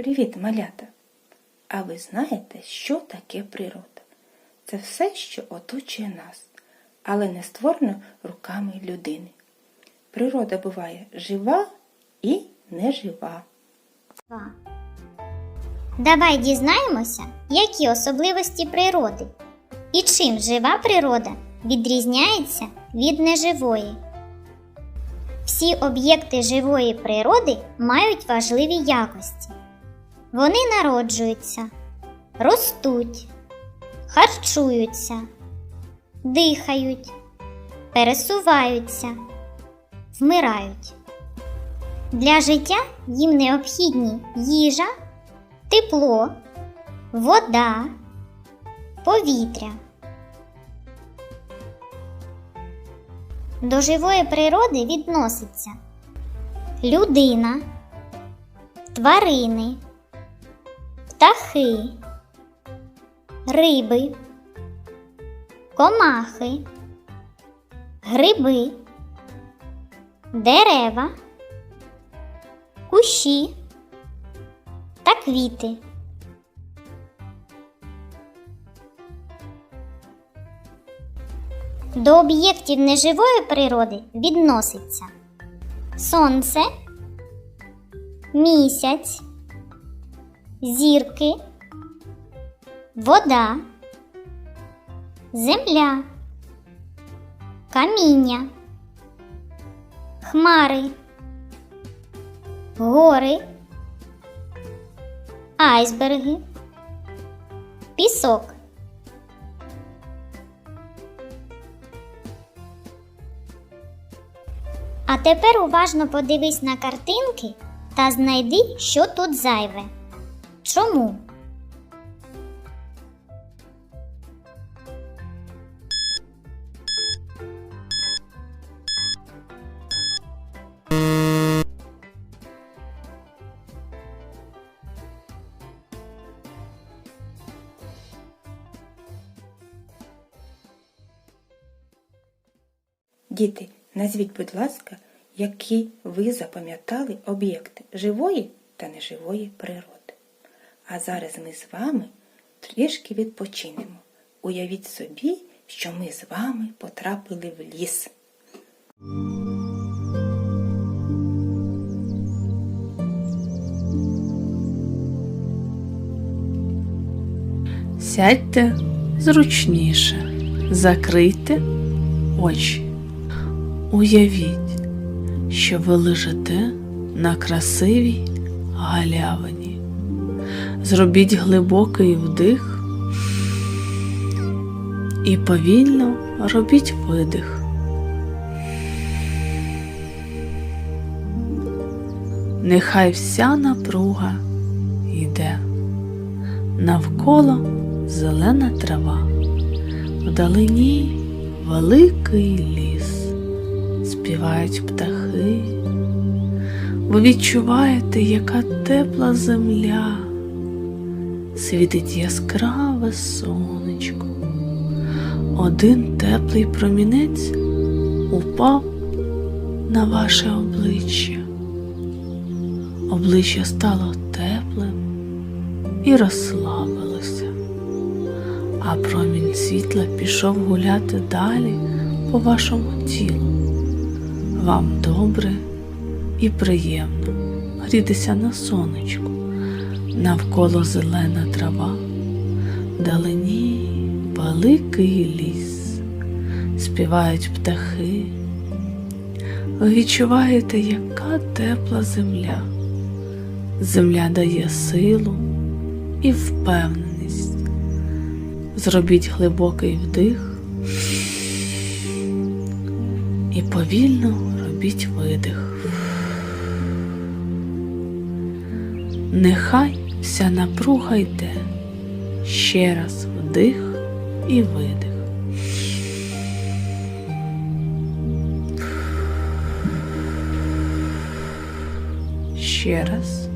Привіт, малята! А ви знаєте, що таке природа? Це все, що оточує нас, але не створено руками людини. Природа буває жива і нежива. Давай дізнаємося, які особливості природи і чим жива природа відрізняється від неживої. Всі об'єкти живої природи мають важливі якості. Вони народжуються, ростуть, харчуються, дихають, пересуваються, вмирають. Для життя їм необхідні їжа, тепло, вода, повітря. До живої природи відноситься людина, тварини, птахи, риби, комахи, гриби, дерева кущі та квіти. До об'єктів неживої природи відноситься сонце, місяць, зірки, вода, земля, каміння, хмари. Гори, айсберги, пісок. А тепер уважно подивись на картинки та знайди, що тут зайве. Чому? Діти, назвіть, будь ласка, які ви запам'ятали об'єкти живої та неживої природи. А зараз ми з вами трішки відпочинемо. Уявіть собі, що ми з вами потрапили в ліс. Сядьте зручніше, закрийте очі. Уявіть, що ви лежите на красивій галявині. Зробіть глибокий вдих і повільно робіть видих. Нехай вся напруга йде. Навколо зелена трава, вдалині великий ліс, співають птахи. Ви відчуваєте, яка тепла земля, світить яскраве сонечко. Один теплий промінець упав на ваше обличчя. Обличчя стало теплим і розслабилося, а промінь світла пішов гуляти далі по вашому тілу. Вам добре і приємно грітися на сонечку, навколо зелена трава, вдалині великий ліс, співають птахи. Ви відчуваєте, яка тепла земля. Земля дає силу і впевненість. Зробіть глибокий вдих і повільно робіть видих. Нехай вся напруга йде. Ще раз вдих і видих. Ще раз.